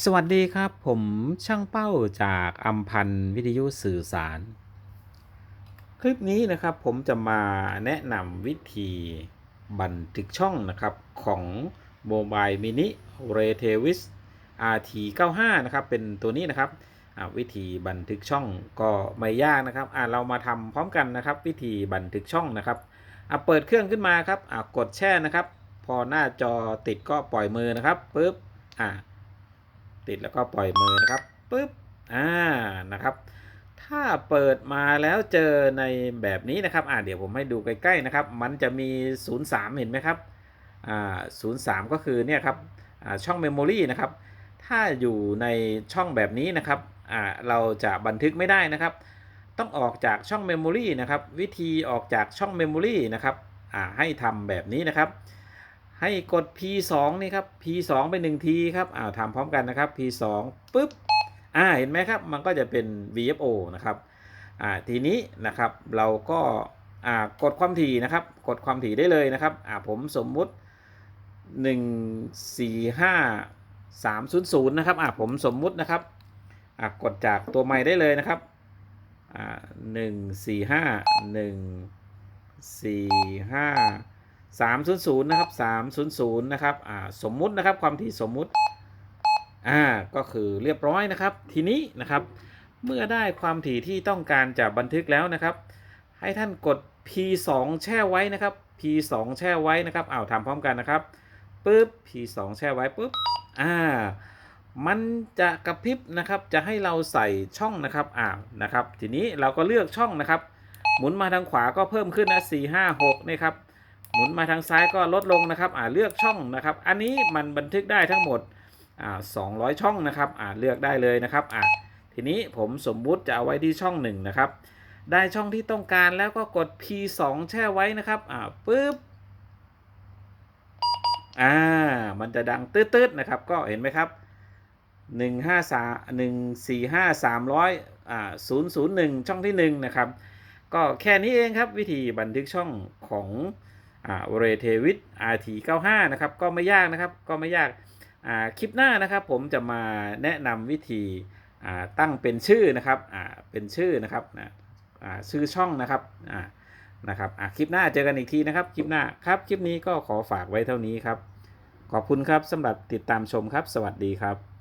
สวัสดีครับ ผมช่างเป้าจากอัมพันวิทยุสื่อสาร คลิปนี้นะครับผมจะมาแนะนำวิธีบันทึกช่องนะครับของโมบายมินิเรเทวิส RT95 นะครับเป็นตัวนี้นะครับวิธีบันทึกช่องก็ไม่ยากนะครับอ่าเรามาทำพร้อมกันนะครับ วิธีบันทึกช่องนะครับอ่าเปิดเครื่องขึ้นมาครับอ่ากดแช่นะครับ พอหน้าจอติดก็ปล่อยมือนะครับปุ๊บอ่า ติดแล้วก็ปล่อยมือนะครับปุ๊บอ่านะครับ ถ้าเปิดมาแล้วเจอในแบบนี้นะครับอ่าเดี๋ยวผมให้ดูใกล้ๆนะครับ มันจะมี 03 เห็นไหมครับอ่า03 ก็คือเนี่ยครับอ่าช่องเมมโมรีนะครับถ้าอยู่ในช่องแบบนี้นะครับอ่าเราจะบันทึกไม่ได้นะครับ ต้องออกจากช่องเมมโมรีนะครับ วิธีออกจากช่องเมมโมรีนะครับอ่าให้ทำแบบนี้นะครับ ให้กด P2 นี่ครับ P2 ไป1ทีครับอ่าทำพร้อมกันนะครับ P2 ปุ๊บอ่าเห็นไหมครับ มันก็จะเป็น VFO นะครับอ่าทีนี้นะครับเราก็อ่ากดความถี่นะครับ กดความถี่ได้เลยนะครับอ่าผมสมมุติ 1 4 5 3 0 0นะครับอ่าผมสมมุตินะครับอ่ากดจากตัวใหม่ได้เลยนะครับอ่า1 4 5 1 4 5 300นะครับ300นะครับอ่าสมมุตินะครับความถี่สมมุติอ่าก็คือเรียบร้อยนะครับ ทีนี้นะครับเมื่อได้ความถี่ที่ต้องการจะบันทึกแล้วนะครับ ให้ท่านกด P2 แช่ไว้นะครับ P2 แช่ไว้นะครับอ้าวทำพร้อมกันนะครับปุ๊บ P2 แช่ไว้ปุ๊บอ่ามันจะกระพริบนะครับ จะให้เราใส่ช่องนะครับอ่านะครับ ทีนี้เราก็เลือกช่องนะครับ หมุนมาทางขวาก็เพิ่มขึ้นนะ4 5 6นี่ครับ หมุนมาทางซ้ายก็ลดลงนะครับอ่าเลือกช่องนะครับ อันนี้มันบันทึกได้ทั้งหมดอ่า200 ช่องนะครับอ่าเลือกได้เลยนะครับอ่าทีนี้ผมสมมุติจะเอาไว้ที่ช่องหนึ่งนะครับได้ช่องที่ต้องการแล้วก็กด P2 แช่ไว้นะครับอ่าปึ๊บอ่ามันจะดังตืดๆนะครับ ก็เห็นไหมครับ1 5 3 1 4 5 300อ่า001 ช่องที่ 1 นะครับ ก็แค่นี้เองครับวิธีบันทึกช่องของ อ่าเรเทวิต RT95 นะครับก็ไม่ยากนะครับก็ไม่ยากอ่าคลิปหน้านะครับผมจะมาแนะนำวิธีอ่าตั้งเป็นชื่อนะครับอ่าเป็นชื่อนะครับนะอ่าชื่อช่องนะครับอ่านะครับอ่าคลิปหน้าเจอกันอีกทีนะครับคลิปหน้าครับคลิปนี้ก็ขอฝากไว้เท่านี้ครับ ขอบคุณครับสำหรับติดตามชมครับ สวัสดีครับ